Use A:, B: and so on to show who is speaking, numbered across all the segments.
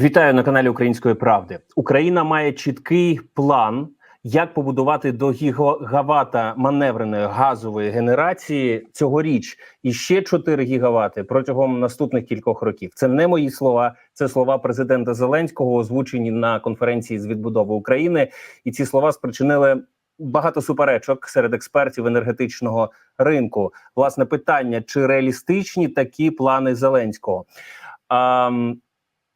A: Вітаю на каналі Української Правди. Україна має чіткий план, як побудувати до гігавата маневреної газової генерації цьогоріч і ще 4 гігавати протягом наступних кількох років. Це не мої слова, це слова президента Зеленського, озвучені на конференції з відбудови України. І ці слова спричинили багато суперечок серед експертів енергетичного ринку. Власне питання: чи реалістичні такі плани Зеленського? А,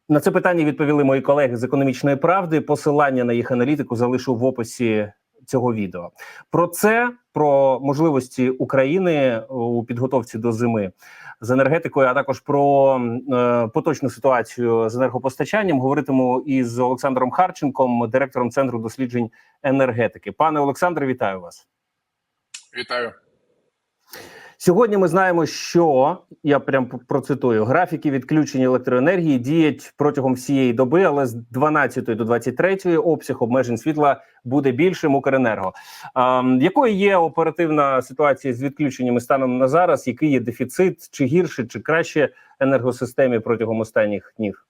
A: на це питання відповіли мої колеги з економічної правди. Посилання на їх аналітику залишу в описі цього відео. Про це про можливості України у підготовці до зими з енергетикою, а також про е, поточну ситуацію з енергопостачанням. Говоритиму із Олександром Харченком, директором центру досліджень енергетики. Пане Олександре, вітаю вас.
B: Вітаю.
A: Сьогодні ми знаємо, що я прям процитую: графіки відключення електроенергії діють протягом всієї доби, але з 12 до 23 обсяг обмежень світла буде більшим Укренерго. А, якою є оперативна ситуація з відключеннями станом на зараз? Який є дефіцит, чи гірше, чи краще енергосистемі протягом останніх днів?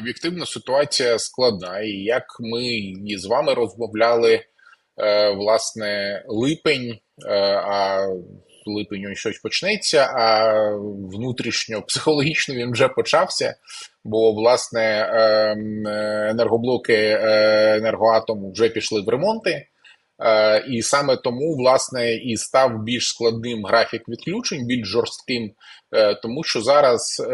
B: Об'єктивна ситуація складна, і як ми і з вами розмовляли, е, власне, липень. А липень щось почнеться, а внутрішньо психологічно він вже почався. Бо власне енергоблоки енергоатому вже пішли в ремонти, і саме тому власне і став більш складним графік відключень, більш жорстким, тому що зараз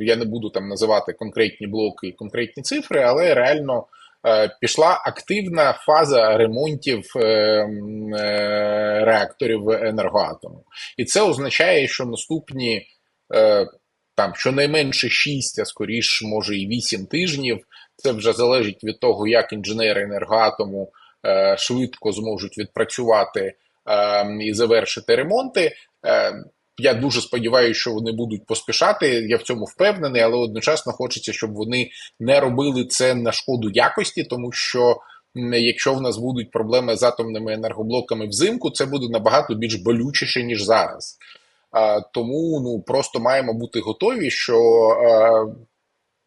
B: я не буду там називати конкретні блоки конкретні цифри, але реально. Пішла активна фаза ремонтів е, е, реакторів енергоатому, і це означає, що наступні е, там щонайменше 6, а скоріш, може і 8 тижнів. Це вже залежить від того, як інженери енергоатому швидко зможуть відпрацювати і завершити ремонти. Я дуже сподіваюся, що вони будуть поспішати. Я в цьому впевнений, але одночасно хочеться, щоб вони не робили це на шкоду якості, тому що якщо в нас будуть проблеми з атомними енергоблоками взимку, це буде набагато більш болючіше ніж зараз. Тому ну просто маємо бути готові, що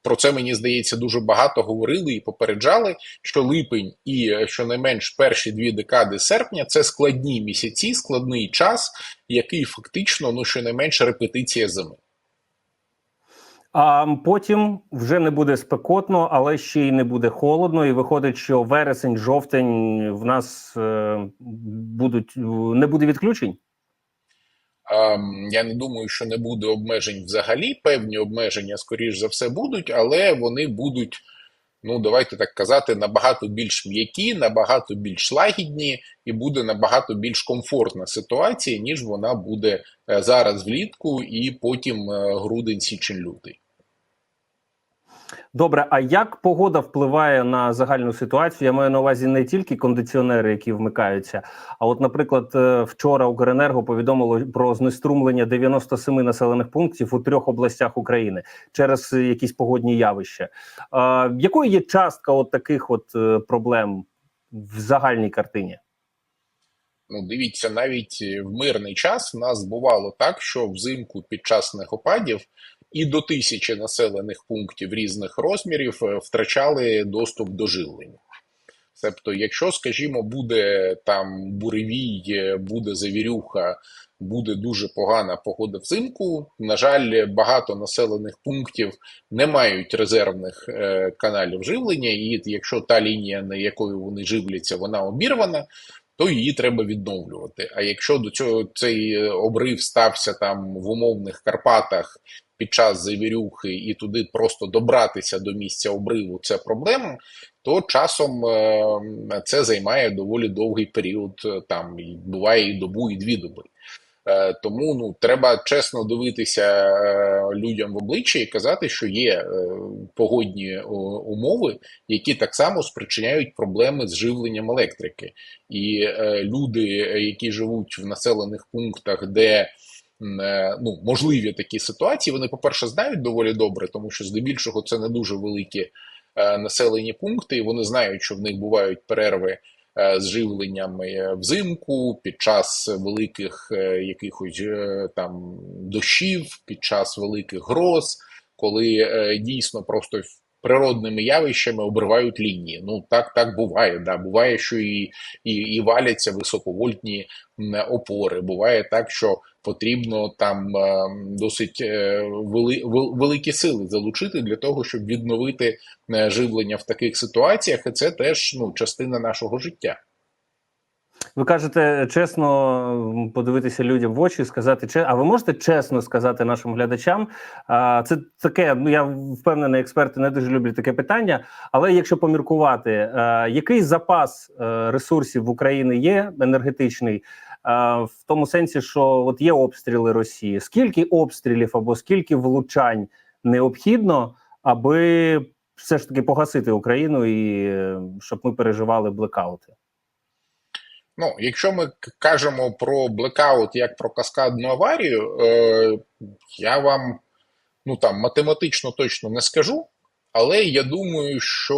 B: про це мені здається дуже багато говорили і попереджали, що липень і щонайменш перші дві декади серпня це складні місяці, складний час, який фактично ну щонайменше репетиція зими.
A: А потім вже не буде спекотно, але ще й не буде холодно. І виходить, що вересень, жовтень в нас е, будуть не буде відключень.
B: Ем, я не думаю, що не буде обмежень взагалі. Певні обмеження, скоріш за все, будуть, але вони будуть, ну давайте так казати, набагато більш м'які, набагато більш лагідні, і буде набагато більш комфортна ситуація, ніж вона буде е, зараз влітку, і потім е, грудень, січень, лютий.
A: Добре, а як погода впливає на загальну ситуацію? Я маю на увазі не тільки кондиціонери, які вмикаються, а от, наприклад, е, вчора Укренерго повідомило про знеструмлення 97 населених пунктів у трьох областях України через якісь погодні явища. А, Якою є частка от таких от е, проблем в загальній картині?
B: Ну, дивіться, навіть в мирний час нас бувало так, що взимку під час снегопадів і до тисячі населених пунктів різних розмірів е, втрачали доступ до живлення. Тобто, якщо, скажімо, буде там буревій, е, буде завірюха, буде дуже погана погода взимку. На жаль, багато населених пунктів не мають резервних е, каналів живлення, і якщо та лінія, на якою вони живляться, вона обірвана, то її треба відновлювати. А якщо до цього цей обрив стався там в умовних Карпатах під час завірюхи і туди просто добратися до місця обриву це проблема, то часом е, це займає доволі довгий період. Е, там буває і добу, і дві доби. Е, тому ну треба чесно дивитися людям в обличчя і казати, що є погодні умови, які так само спричиняють проблеми з живленням електрики, і люди, які живуть в населених пунктах, де Е, ну, можливі такі ситуації. Вони, по-перше, знають доволі добре, тому що здебільшого це не дуже великі е, населені пункти, і вони знають, що в них бувають перерви е, з живленням взимку під час великих якихось там дощів, під час великих гроз. коли е, дійсно просто природними явищами обривають лінії. Ну так так буває. Да. Буває, що і, і, і валяться високовольтні опори. Буває так, що потрібно там е, досить е, вели, великі сили залучити для того, щоб відновити е, живлення в таких ситуаціях, і це теж ну частина нашого життя.
A: Ви кажете чесно подивитися людям в очі, сказати. А ви можете чесно сказати нашим глядачам? Це таке. Ну я впевнений, експерти не дуже люблять таке питання. Але якщо поміркувати, е, який запас е, ресурсів в Україні є енергетичний? е, В тому сенсі, що от є обстріли Росії. Скільки обстрілів або скільки влучань необхідно, аби все ж таки погасити Україну і е, щоб ми переживали блекаути?
B: Ну, якщо ми кажемо про блекаут як про каскадну аварію, е, я вам ну там математично точно не скажу, але я думаю, що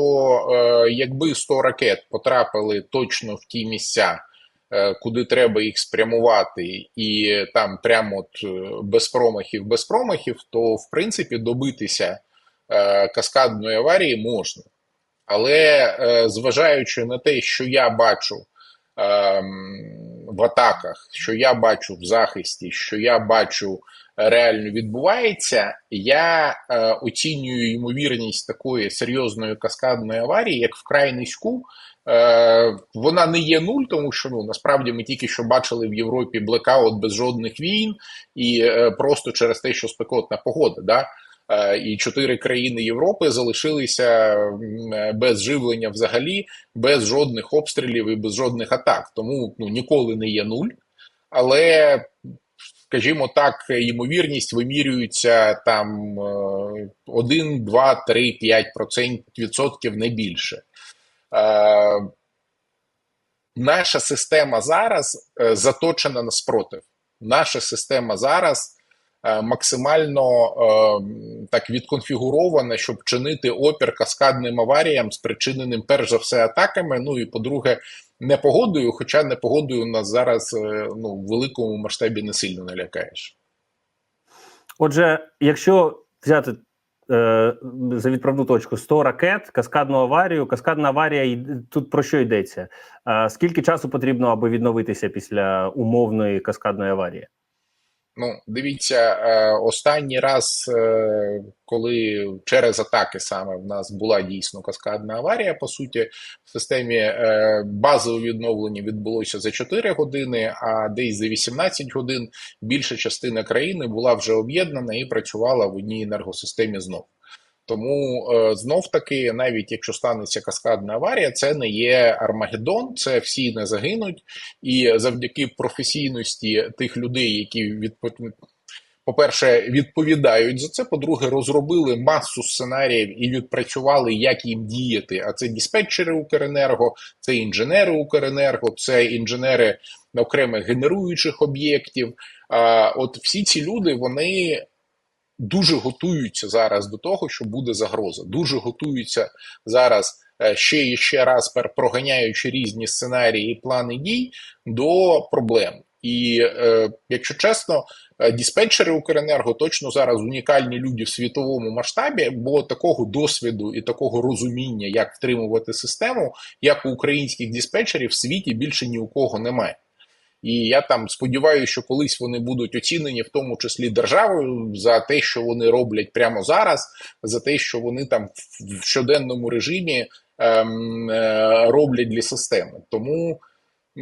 B: е, якби 100 ракет потрапили точно в ті місця, е, куди треба їх спрямувати, і там прямо от е, без промахів, без промахів, то в принципі добитися е, каскадної аварії можна. Але е, зважаючи на те, що я бачу в атаках, що я бачу в захисті, що я бачу е, реально відбувається, я е, оцінюю ймовірність такої серйозної каскадної аварії, як вкрай низьку. Е, вона не є нуль, тому що ну насправді ми тільки що бачили в Європі блекаут без жодних війн, і просто через те, що спекотна погода. Да? Е, І чотири країни Європи залишилися е, без живлення взагалі, без жодних обстрілів і без жодних атак. Тому ну ніколи не є нуль. Але, скажімо так, ймовірність вимірюється там е, 1, 2, 3, 5 відсотків не більше. Е, Наша система зараз заточена на спротив. Наша система зараз максимально е, так відконфігурована, щоб чинити опір каскадним аваріям, спричиненим перш за все атаками. Ну і по-друге, непогодою. Хоча непогодою нас зараз е, ну, в великому масштабі не сильно налякаєш.
A: Отже, якщо взяти е, за відправну точку 100 ракет, каскадну аварію, каскадна аварія тут про що йдеться? Е, скільки часу потрібно, аби відновитися після умовної каскадної аварії?
B: Ну, дивіться, е, останній раз, е, коли через атаки саме в нас була дійсно каскадна аварія, по суті, в системі е, базове відновлення відбулося за 4 години, а десь за 18 годин більша частина країни була вже об'єднана і працювала в одній енергосистемі знов. Тому е, знов таки, навіть якщо станеться каскадна аварія, це не є Армагеддон, це всі не загинуть. І завдяки професійності тих людей, які відпо... по-перше, відповідають за це. По-друге, розробили масу сценаріїв і відпрацювали, як їм діяти. А це диспетчери Укренерго, це інженери Укренерго, це інженери окремих генеруючих об'єктів. А от всі ці люди вони дуже готуються зараз до того, що буде загроза. Дуже готуються зараз е, ще і ще раз проганяючи різні сценарії і плани дій до проблем. І е, якщо чесно, е, диспетчери Укренерго точно зараз унікальні люди в світовому масштабі, бо такого досвіду і такого розуміння, як втримувати систему, як у українських диспетчерів в світі більше ні у кого немає. І я там сподіваюся, що колись вони будуть оцінені, в тому числі державою, за те, що вони роблять прямо зараз, за те, що вони там в щоденному режимі ем, е, роблять для системи. Тому,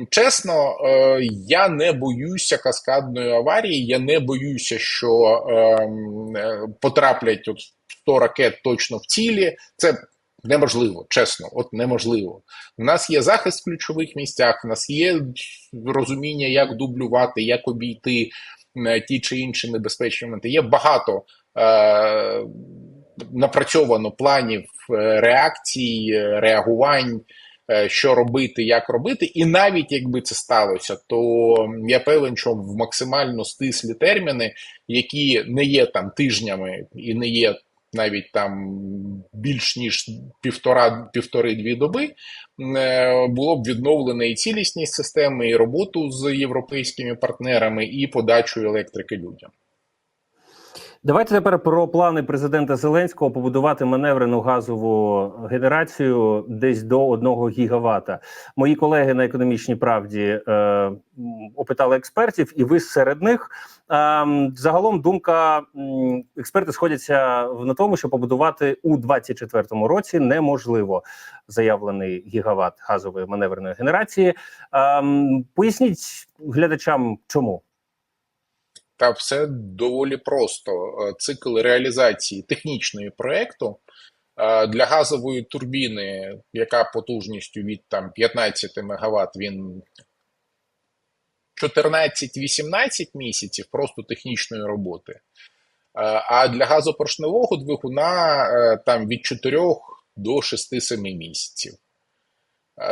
B: чесно, е, я не боюся каскадної аварії. Я не боюся, що ем, е, потраплять от 100 ракет точно в цілі. Це неможливо, чесно, от неможливо. У нас є захист в ключових місцях, у нас є розуміння, як дублювати, як обійти е, ті чи інші небезпечні моменти. Є багато е, напрацьовано планів е, реакцій, е, реагувань, е, що робити, як робити. І навіть якби це сталося, то я певен, що в максимально стислі терміни, які не є там тижнями і не є навіть там більш ніж півтора півтори-дві доби, е, було б відновлено і цілісність системи, і роботу з європейськими партнерами, і подачу електрики людям.
A: Давайте тепер про плани президента Зеленського побудувати маневрену газову генерацію десь до 1 гігавата. Мої колеги на економічній правді е, опитали експертів, і ви серед них. Е, загалом думка експерти сходяться на тому, що побудувати у 2024 році неможливо заявлений гігават газової маневреної генерації. Е, поясніть глядачам, чому.
B: Та все доволі просто. Е, Цикл реалізації технічної проекту е, для газової турбіни, яка потужністю від там 15 МВт, він 14-18 місяців просто технічної роботи. Е, А для газопоршневого двигуна там від 4 до 6-7 місяців.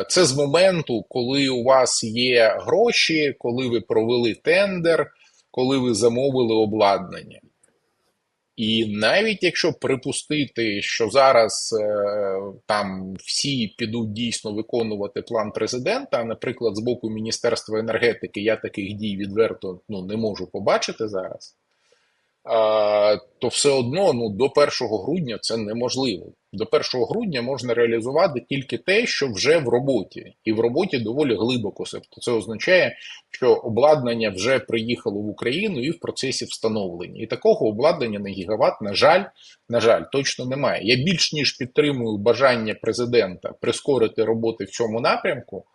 B: Це з моменту, коли у вас є гроші, коли ви провели тендер, коли ви замовили обладнання. І навіть якщо припустити, що зараз е, там всі підуть дійсно виконувати план президента, наприклад, з боку Міністерства енергетики, я таких дій відверто ну, не можу побачити зараз, то все одно ну, до 1 грудня це неможливо. До 1 грудня можна реалізувати тільки те, що вже в роботі, і в роботі доволі глибоко. Тобто це означає, що обладнання вже приїхало в Україну і в процесі встановлення. І такого обладнання на гігават, на жаль, на жаль, точно немає. Я більш ніж підтримую бажання президента прискорити роботи в цьому напрямку.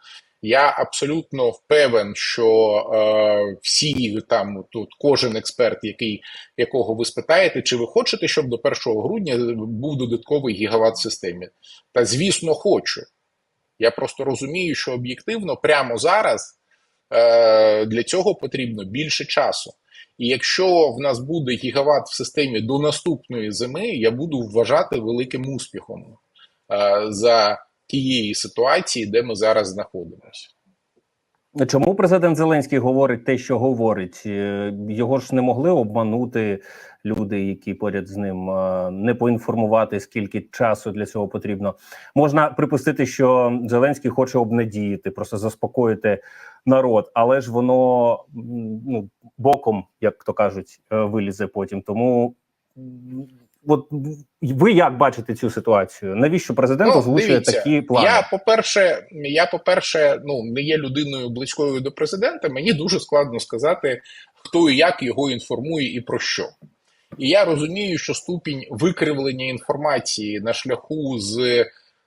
B: Я абсолютно впевнен, що е, всі там тут кожен експерт, який якого ви спитаєте, чи ви хочете, щоб до 1 грудня був додатковий гігават в системі? Та звісно, хочу. Я просто розумію, що об'єктивно прямо зараз е, для цього потрібно більше часу. І якщо в нас буде гігават в системі до наступної зими, я буду вважати великим успіхом е, за тієї ситуації, де ми зараз знаходимося.
A: Чому президент Зеленський говорить те, що говорить? Е, Його ж не могли обманути люди, які поряд з ним е, не поінформувати, скільки часу для цього потрібно. Можна припустити, що Зеленський хоче обнадіяти, просто заспокоїти народ, але ж воно ну боком, як то кажуть, е, вилізе потім. Тому от ви як бачите цю ситуацію? Навіщо президент озвучує
B: Ну, дивіться,
A: такі плани?
B: Я, по-перше, я, по-перше, ну не є людиною близькою до президента. Мені дуже складно сказати, хто і як його інформує і про що. І я розумію, що ступінь викривлення інформації на шляху з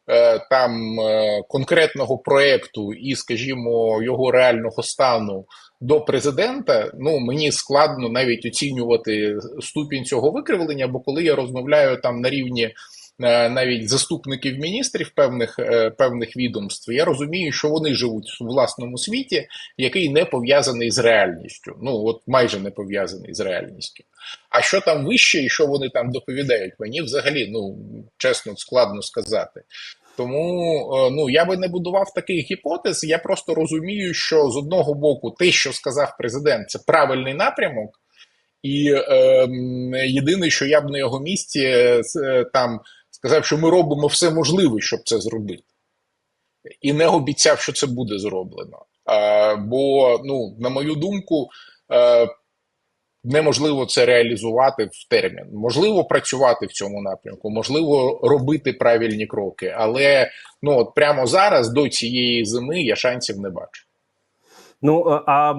B: е, там е, конкретного проекту і, скажімо, його реального стану до президента. Ну мені складно навіть оцінювати ступінь цього викривлення, бо коли я розмовляю там на рівні е, навіть заступників міністрів певних е, певних відомств, я розумію, що вони живуть у власному світі, який не пов'язаний з реальністю. Ну от майже не пов'язаний з реальністю. А що там вище і що вони там доповідають, мені взагалі ну чесно складно сказати. Тому е, ну я би не будував таких гіпотез. Я просто розумію, що з одного боку, те, що сказав президент, це правильний напрямок. І е, єдине, що я б на його місці е, там сказав, що ми робимо все можливе, щоб це зробити, і не обіцяв, що це буде зроблено. Е, бо, ну, на мою думку, е, неможливо це реалізувати в термін. Можливо, працювати в цьому напрямку, можливо, робити правильні кроки, але ну от прямо зараз до цієї зими я шансів не бачу.
A: Ну е, а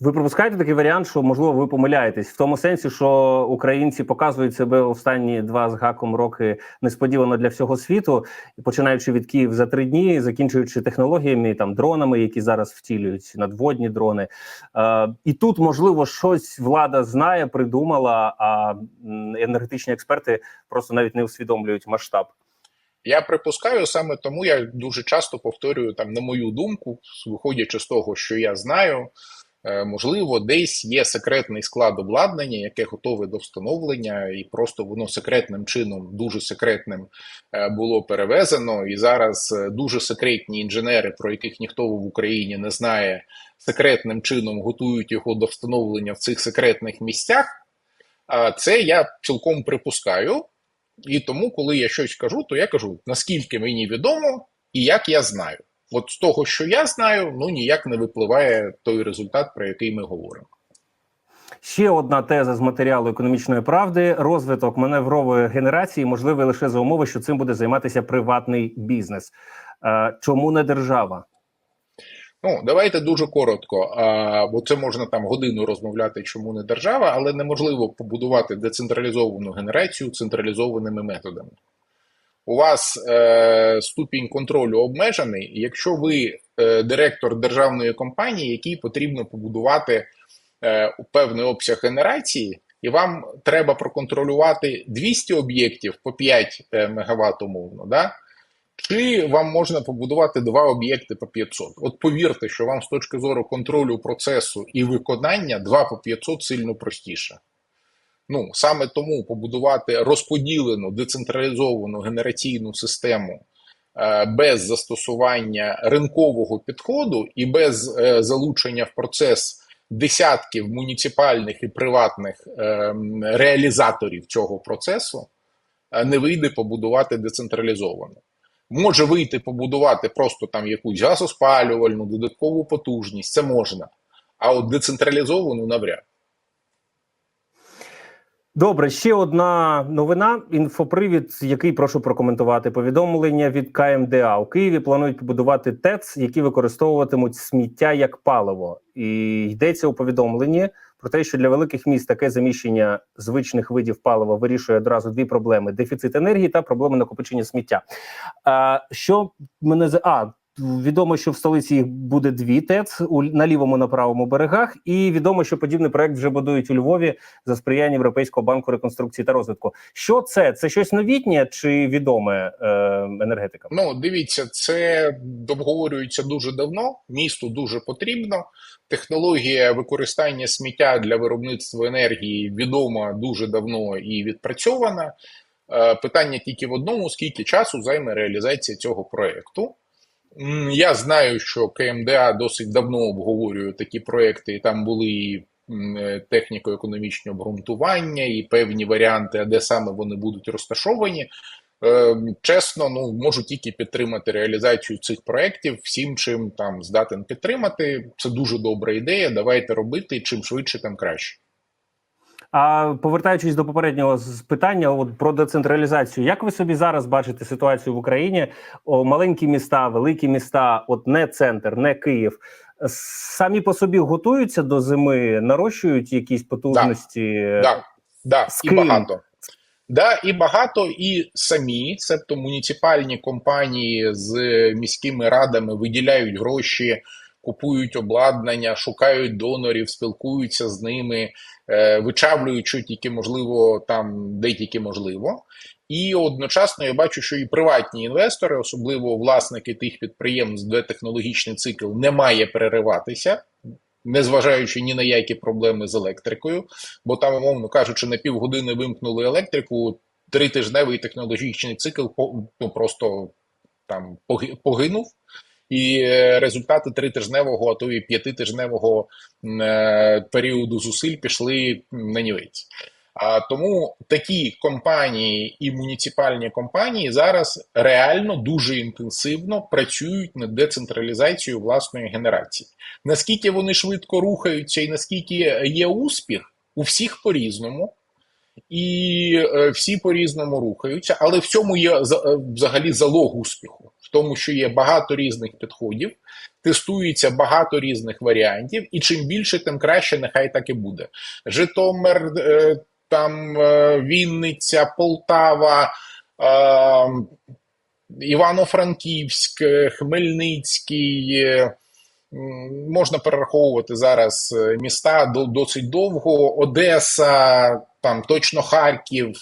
A: ви припускаєте такий варіант, що можливо ви помиляєтесь в тому сенсі, що українці показують себе останні два з гаком роки несподівано для всього світу, починаючи від Київ за три дні, закінчуючи технологіями там дронами, які зараз втілюють надводні дрони. Е, і тут можливо щось влада знає, придумала, а енергетичні експерти просто навіть не усвідомлюють масштаб.
B: Я припускаю саме тому, я дуже часто повторюю там, на мою думку, виходячи з того, що я знаю, е, можливо, десь є секретний склад обладнання, яке готове до встановлення, і просто воно секретним чином, дуже секретним е, було перевезено. І зараз е, дуже секретні інженери, про яких ніхто в Україні не знає, секретним чином готують його до встановлення в цих секретних місцях. А це я цілком припускаю. І тому, коли я щось кажу, то я кажу, наскільки мені відомо і як я знаю. От з того, що я знаю, ну ніяк не випливає той результат, про який ми говоримо.
A: Ще одна теза з матеріалу економічної правди: розвиток маневрової генерації можливий лише за умови, що цим буде займатися приватний бізнес. Е, Чому не держава?
B: Ну, давайте дуже коротко, бо це можна там годину розмовляти, чому не держава, але неможливо побудувати децентралізовану генерацію централізованими методами. У вас е, ступінь контролю обмежений, якщо ви е, директор державної компанії, якій потрібно побудувати е, певний обсяг генерації, і вам треба проконтролювати 200 об'єктів по 5 МВт умовно, да? Чи вам можна побудувати два об'єкти по 500? От повірте, що вам з точки зору контролю процесу і виконання 2 по 500 сильно простіше. Ну, саме тому побудувати розподілену децентралізовану генераційну систему е, без застосування ринкового підходу і без е, залучення в процес десятків муніципальних і приватних е, реалізаторів цього процесу не вийде побудувати децентралізовано. Може вийти побудувати просто там якусь газоспалювальну, додаткову потужність, це можна. А от децентралізовану навряд.
A: Добре, ще одна новина. Інфопривід, який прошу прокоментувати. Повідомлення від КМДА у Києві планують побудувати ТЕЦ, які використовуватимуть сміття як паливо. І йдеться у повідомленні про те, що для великих міст таке заміщення звичних видів палива вирішує одразу дві проблеми: дефіцит енергії та проблеми накопичення сміття. А, що мене а відомо, що в столиці їх буде дві ТЕЦ на лівому на правому берегах, і відомо, що подібний проект вже будують у Львові за сприяння Європейського банку реконструкції та розвитку. Що це? Це щось новітнє чи відоме е, енергетикам?
B: Ну, дивіться, це обговорюється дуже давно. Місту дуже потрібно. Технологія використання сміття для виробництва енергії відома дуже давно і відпрацьована. Е, Питання тільки в одному: скільки часу займе реалізація цього проєкту. Я знаю, що КМДА досить давно обговорює такі проекти, і там були і е, техніко-економічні обґрунтування, і певні варіанти, а де саме вони будуть розташовані. Е, Чесно, ну можу тільки підтримати реалізацію цих проєктів всім, чим там здатен підтримати. Це дуже добра ідея. Давайте робити. Чим швидше, тим краще.
A: А повертаючись до попереднього питання от, про децентралізацію, як ви собі зараз бачите ситуацію в Україні? О, маленькі міста, великі міста, от не центр, не Київ. Самі по собі готуються до зими, нарощують якісь потужності.
B: Да, да,
A: з
B: і
A: ким?
B: багато. Да, і багато, і самі, себто муніципальні компанії з міськими радами виділяють гроші, купують обладнання, шукають донорів, спілкуються з ними, е, вичавлюють, що тільки можливо, там де тільки можливо. І одночасно я бачу, що і приватні інвестори, особливо власники тих підприємств, де технологічний цикл не має перериватися, незважаючи ні на які проблеми з електрикою, бо там, умовно кажучи, на півгодини вимкнули електрику, тритижневий технологічний цикл ну, просто там погинув. І е, результати тритижневого, а то і п'ятитижневого е, періоду зусиль пішли на нівець. А тому такі компанії і муніципальні компанії зараз реально дуже інтенсивно працюють над децентралізацією власної генерації. Наскільки вони швидко рухаються і наскільки є успіх, у всіх по-різному, і е, всі по-різному рухаються, але в цьому є взагалі залог успіху, тому, що є багато різних підходів, тестується багато різних варіантів, і чим більше, тим краще, нехай так і буде. Житомир, е, там е, Вінниця, Полтава. е, Івано-Франківськ, Хмельницький, можна перераховувати зараз міста досить довго. Одеса, там точно Харків,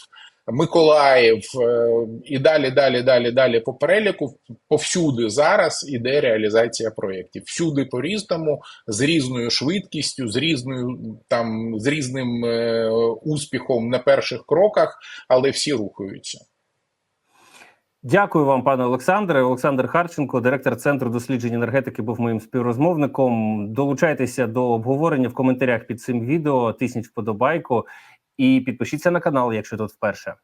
B: Миколаїв е, і далі, далі, далі, далі по переліку. Повсюди зараз іде реалізація проєктів. Всюди по-різному, з різною швидкістю, з різною там з різним е, успіхом на перших кроках, але всі рухаються.
A: Дякую вам, пане Олександре. Олександр Харченко, директор центру досліджень енергетики, був моїм співрозмовником. Долучайтеся до обговорення в коментарях під цим відео. Тисніть вподобайку і підпишіться на канал, якщо тут вперше.